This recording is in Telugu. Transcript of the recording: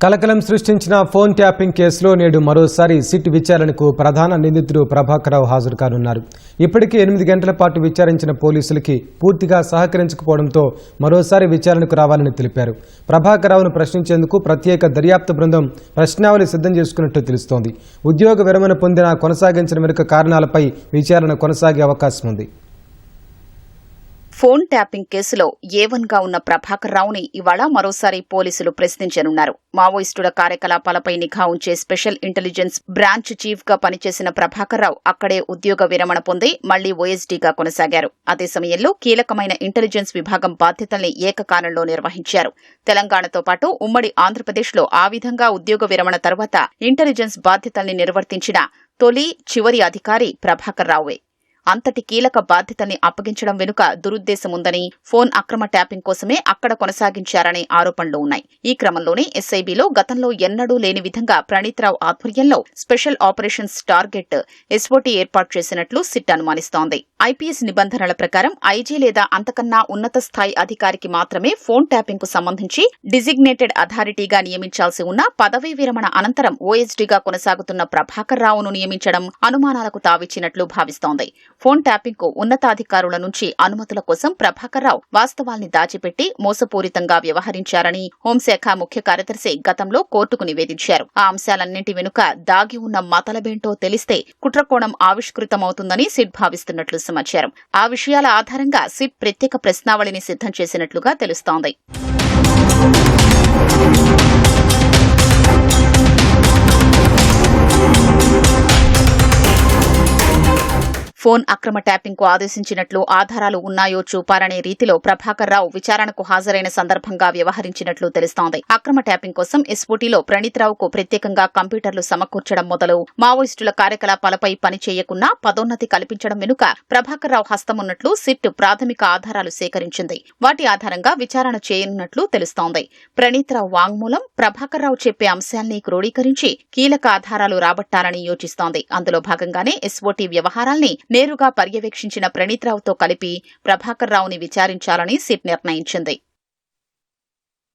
కలకలం సృష్టించిన ఫోన్ ట్యాపింగ్ కేసులో నేడు మరోసారి సిట్ విచారణకు ప్రధాన నిందితుడు ప్రభాకరరావు హాజరు కానున్నారు. ఇప్పటికే ఎనిమిది గంటల పాటు విచారించిన పోలీసులకి పూర్తిగా సహకరించకపోవడంతో మరోసారి విచారణకు రావాలని తెలిపారు. ప్రభాకరరావును ప్రశ్నించేందుకు ప్రత్యేక దర్యాప్తు బృందం ప్రశ్నావళి సిద్ధం చేసుకున్నట్టు తెలుస్తోంది. ఉద్యోగ విరమణ పొందిన కొనసాగించిన వెనుక కారణాలపై విచారణ కొనసాగే అవకాశం ఉంది ఫోన్ ట్యాపింగ్ కేసులో ఏవన్గా ఉన్న ప్రభాకర్ రావుని ఇవాళ మరోసారి పోలీసులు ప్రశ్నించనున్నారు. మావోయిస్టుల కార్యకలాపాలపై నిఘా ఉంచే స్పెషల్ ఇంటెలిజెన్స్ బ్రాంచ్ చీఫ్గా పనిచేసిన ప్రభాకర్ రావు అక్కడే ఉద్యోగ విరమణ పొంది మళ్ళీ ఓఎస్డీగా కొనసాగారు. అదే సమయంలో కీలకమైన ఇంటెలిజెన్స్ విభాగం బాధ్యతల్ని ఏకకాలంలో నిర్వహించారు. తెలంగాణతో పాటు ఉమ్మడి ఆంధ్రప్రదేశ్లో ఆ విధంగా ఉద్యోగ విరమణ తర్వాత ఇంటెలిజెన్స్ బాధ్యతల్ని నిర్వర్తించిన తొలి చివరి అధికారి ప్రభాకర్ రావువే అంతటి కీలక బాధ్యతల్ని అప్పగించడం వెనుక దురుద్దేశం ఉందని ఫోన్ అక్రమ ట్యాపింగ్ కోసమే అక్కడ కొనసాగించారనే ఆరోపణలు ఉన్నాయి. ఈ క్రమంలోనే ఎస్ఐబిలో గతంలో ఎన్నడూ లేని విధంగా ప్రణీత్రావు ఆధ్వర్యంలో స్పెషల్ ఆపరేషన్స్ టార్గెట్ ఎస్ఓటీ ఏర్పాటు చేసినట్లు సిట్ అనుమానిస్తోంది. ఐపీఎస్ నిబంధనల ప్రకారం ఐజీ లేదా అంతకన్నా ఉన్నత స్థాయి అధికారికి మాత్రమే ఫోన్ ట్యాపింగ్కు సంబంధించి డిజిగ్నేటెడ్ అథారిటీగా నియమించాల్సి ఉన్న పదవీ విరమణ అనంతరం ఓఎస్డీగా కొనసాగుతున్న ప్రభాకర్ రావును నియమించడం అనుమానాలకు తావిచ్చినట్లు భావిస్తోంది. ఫోన్ ట్యాపింగ్కు ఉన్నతాధికారుల నుంచి అనుమతుల కోసం ప్రభాకర్ రావు వాస్తవాల్ని దాచిపెట్టి మోసపూరితంగా వ్యవహరించారని హోంశాఖ ముఖ్య కార్యదర్శి గతంలో కోర్టుకు నివేదించారు. ఆ అంశాలన్నింటి వెనుక దాగి ఉన్న మతలబేంటో తెలిస్తే కుట్రకోణం ఆవిష్కృతమవుతుందని సిట్ భావిస్తున్నట్లు సమాచారం. ఆ విషయాల ఆధారంగా సిట్ ప్రత్యేక ప్రశ్నావళిని సిద్ధం చేసినట్లుగా తెలుస్తోంది. ఫోన్ అక్రమ ట్యాపింగ్కు ఆదేశించినట్లు ఆధారాలు ఉన్నాయో చూపారనే రీతిలో ప్రభాకర్ రావు విచారణకు హాజరైన సందర్భంగా వ్యవహరించినట్లు తెలుస్తోంది. అక్రమ ట్యాపింగ్ కోసం ఎస్ఓటీలో ప్రణీత్ రావుకు ప్రత్యేకంగా కంప్యూటర్లు సమకూర్చడం మొదలు మావోయిస్టుల కార్యకలాపాలపై పనిచేయకుండా పదోన్నతి కల్పించడం వెనుక ప్రభాకర్ రావు హస్తమున్నట్లు సిట్ ప్రాథమిక ఆధారాలు సేకరించింది. వాటి ఆధారంగా విచారణ చేయనున్నట్లు తెలుస్తోంది. ప్రణీత్ రావు వాంగ్మూలం ప్రభాకర్ రావు చెప్పే అంశాల్ని క్రోడీకరించి కీలక ఆధారాలు రాబట్టాలని యోచిస్తోంది. అందులో భాగంగానే ఎస్ఓటీ వ్యవహారాల్ని నేరుగా పర్యవేక్షించిన ప్రణీత్ రావుతో కలిపి ప్రభాకర్ రావుని విచారించాలని సిట్ నిర్ణయించింది.